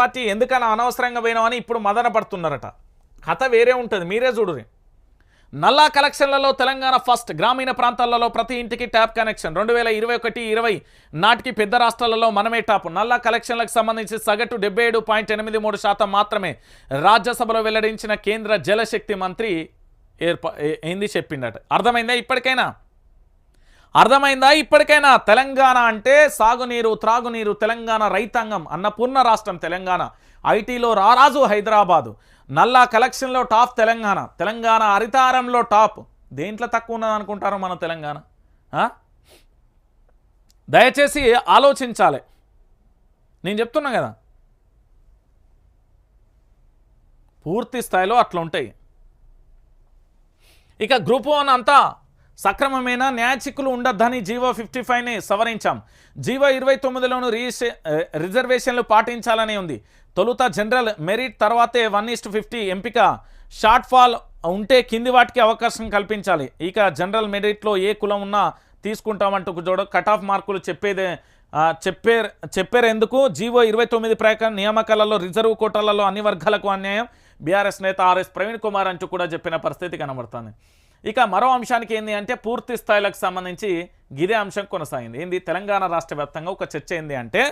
Party ఎందుకని అనవసరంగా పోయినామని ఇప్పుడు మదన పడుతున్నారట. కథ వేరే ఉంటుంది మీరే చూడురి నల్లా కలెక్షన్లలో తెలంగాణ ఫస్ట్ గ్రామీణ ప్రాంతాలలో ప్రతి ఇంటికి ట్యాప్ కనెక్షన్. రెండు వేల ఇరవై ఒకటి ఇరవై నాటికి పెద్ద రాష్ట్రాలలో మనమే టాప్. నల్లా కలెక్షన్లకు సంబంధించి సగటు డెబ్బై ఏడు పాయింట్ ఎనిమిది మూడు శాతం మాత్రమే రాజ్యసభలో వెల్లడించిన కేంద్ర జలశక్తి మంత్రి ఏర్పా ఏంది చెప్పిండట. అర్థమైందా ఇప్పటికైనా? అర్థమైందా? ఇప్పటికైనా తెలంగాణ అంటే సాగునీరు త్రాగునీరు తెలంగాణ రైతాంగం అన్నపూర్ణ రాష్ట్రం తెలంగాణ. ఐటీలో రారాజు హైదరాబాదు. నల్లా కలెక్షన్లో టాప్ తెలంగాణ. తెలంగాణ హరితారంలో టాప్. దేంట్లో తక్కువ ఉన్నది అనుకుంటారు మన తెలంగాణ? దయచేసి ఆలోచించాలి. నేను చెప్తున్నా కదా. పూర్తి స్థాయిలో అట్లా ఉంటాయి ఇక గ్రూప్ వన్ అంతా సక్రమమైన? న్యాయచిక్కులు ఉండొద్దని జీవో ఫిఫ్టీ ఫైవ్ని సవరించాం. జీవో ఇరవై తొమ్మిదిలోను రిజిస్ట్రే రిజర్వేషన్లు పాటించాలని ఉంది. తొలుత జనరల్ మెరిట్ తర్వాతే వన్ ఈస్ట్ ఫిఫ్టీ ఎంపిక. షార్ట్ ఫాల్ ఉంటే కింది వాటికి అవకాశం కల్పించాలి. ఇక జనరల్ మెరిట్లో ఏ కులం ఉన్నా తీసుకుంటామంటూ చూడ కట్ ఆఫ్ మార్కులు చెప్పేదే చెప్పే చెప్పేరెందుకు? జీవో ఇరవై తొమ్మిది ప్రకారం నియామకాలలో రిజర్వ్ కోటాలలో అన్ని వర్గాలకు అన్యాయం. బీఆర్ఎస్ నేత ఆర్ఎస్ ప్రవీణ్ కుమార్ అంటూ కూడా చెప్పిన పరిస్థితి కనబడుతుంది. ఇక మరో అంశానికి ఏంది అంటే పూర్తి స్థాయిలకు సంబంధించి గిదే అంశం కొనసాగింది. ఏంది? తెలంగాణ రాష్ట్ర వ్యాప్తంగా ఒక చర్చ ఏంది అంటే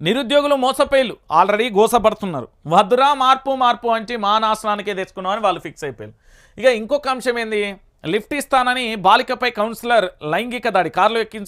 నిరుద్యోగులు మోసపోయిలు ఆల్రెడీ గోసపడుతున్నారు. వద్దురా మార్పు మార్పు అంటే మా నాశనానికే తెచ్చుకున్నామని వాళ్ళు ఫిక్స్ అయిపోయారు. ఇక ఇంకొక అంశం ఏంది? లిఫ్ట్ ఇస్తానని బాలికపై కౌన్సిలర్ లైంగిక దాడి కారులో ఎక్కించు